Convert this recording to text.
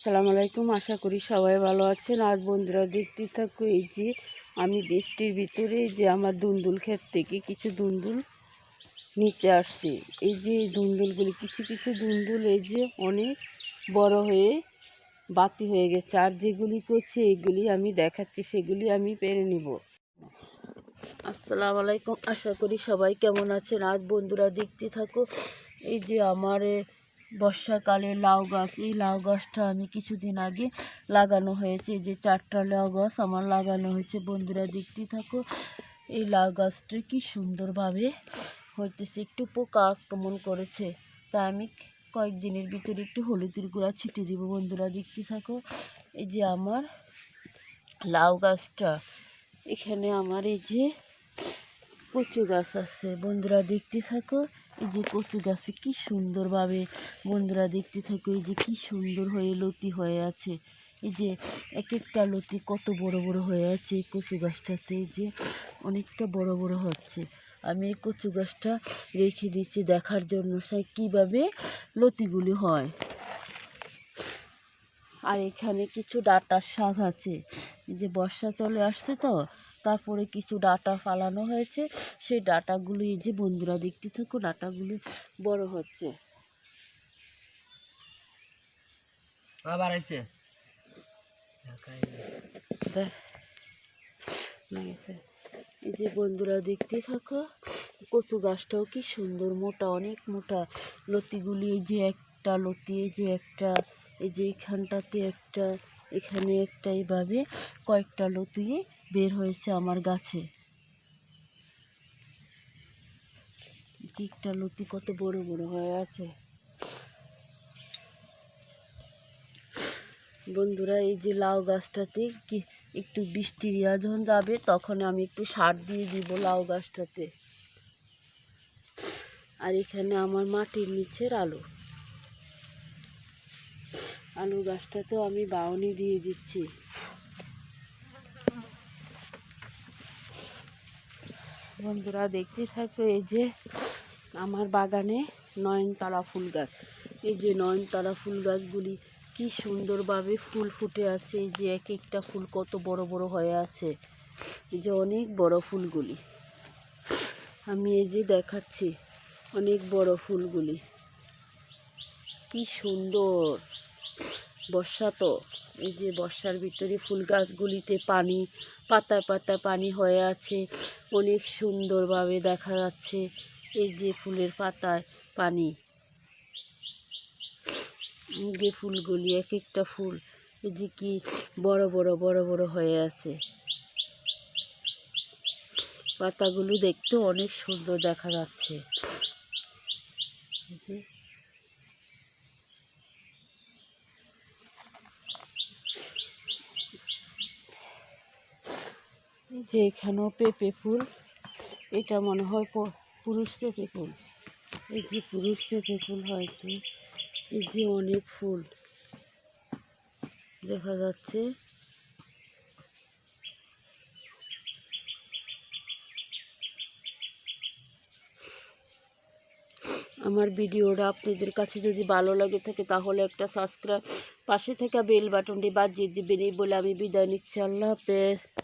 সালাম আলাইকুম, আশা করি সবাই ভালো আছেন। আজ বন্ধুরা দেখতে থাকো, এই যে আমি বৃষ্টির ভিতরে যে আমার দুন্দুল ক্ষেত থেকে কিছু দুন্দুল নিতে আসছে। এই যে দুন্দুলগুলি, কিছু কিছু দুন্দুল এই যে অনেক বড় হয়ে বাতি হয়ে গেছে। আর যেগুলি করছে, এইগুলি আমি দেখাচ্ছি, সেগুলি আমি পেরে নিব। আসসালামু আলাইকুম, আশা করি সবাই কেমন আছেন? আজ বন্ধুরা দেখতে থাকো, এই যে আমার বর্ষাকালে লাউ গাছ, এই লাউ গাছটা আমি কিছুদিন আগে লাগানো হয়েছে। এই যে চারটা লাউ গাছ আমার লাগানো হয়েছে। বন্ধুরা দেখতে থাকো, এই লাউ গাছটা কি সুন্দরভাবে হইতেছে। একটু পোকা আক্রমণ করেছে। তা আমি কয়েকদিনের ভিতরে একটু হলুদের গুঁড়া ছিটে দিব। বন্ধুরা দেখতে থাকো, এই যে আমার লাউ গাছটা। এখানে আমার এই যে কচু গাছ আছে। বন্ধুরা দেখতে থাকো এই যে কচু গাছে কি সুন্দরভাবে বন্ধুরা দেখতে থাকো, এই যে কি সুন্দর হয়ে লতি হয়ে আছে। এই যে এক একটা লতি কত বড় বড় হয়ে আছে এই কচু গাছটাতে, এই যে অনেকটা বড় বড় হচ্ছে। আমি এই কচু গাছটা রেখে দিচ্ছি দেখার জন্য সে কীভাবে লতিগুলি হয়। আর এখানে কিছু ডাটার শাক আছে। এই যে বর্ষা চলে আসছে তো তারপরে কিছু ডাটা ফালানো হয়েছে। সেই ডাটাগুলো এই যে বন্ধুরা দেখতে থাকো ডাটাগুলো বড় হচ্ছে। আবার। এই যে বন্ধুরা দেখতে থাকো, কচু গাছটাও কি সুন্দর, মোটা, অনেক মোটা। লতিগুলি এই যে একটা লতি, এই যে একটা, এই যে এখানটাতে একটা, এখানে একটা, এইভাবে কয়েকটা লতি বের হয়েছে আমার গাছে। একটা লতি কত বড় বড় হয়ে আছে। বন্ধুরা, এই যে লাউ গাছটাতে কি একটু বৃষ্টির ইয়া যখন যাবে, তখন আমি একটু সার দিয়ে দিব লাউ গাছটাতে। আর এখানে আমার মাটির নিচের আলু। আলু গাছটাতেও আমি বাউনি দিয়ে দিচ্ছি। বন্ধুরা, দেখতে থাকো, এই যে আমার বাগানে নয়নতারা ফুল গাছ। এই যে নয়নতারা ফুল গাছগুলি কি সুন্দরভাবে ফুল ফুটে আছে, এই যে এক একটা ফুল কত বড় বড় হয়ে আছে। যে অনেক বড় ফুলগুলি। আমি এই যে দেখাচ্ছি অনেক বড় ফুলগুলি। কি সুন্দর। বর্ষা তো, এই যে বর্ষার ভিতরে ফুল গাছগুলিতে পানি, পাতায় পাতায় পানি হয়ে আছে। অনেক সুন্দরভাবে দেখা যাচ্ছে এই যে ফুলের পাতায় পানি। যে ফুলগুলি এক একটা ফুল এই যে কি বড় বড় বড় বড় হয়ে আছে। পাতাগুলো দেখতেও অনেক সুন্দর দেখা যাচ্ছে। যে এখানেও পেঁপে ফুল। এটা মনে হয় পুরুষ পেঁপে ফুল। এই যে পুরুষ পেঁপে ফুল হয়েছে। এই যে অনেক ফুল। দেখা যাচ্ছে। আমার ভিডিওটা আপনাদের কাছে যদি ভালো লাগে থাকে, তাহলে একটা সাবস্ক্রাইব পাশে থাকা বেল বাটনটি বাজিয়ে দিবেন এই বলে আমি বিদায় নিচ্ছি। আল্লাহ হাফেজ।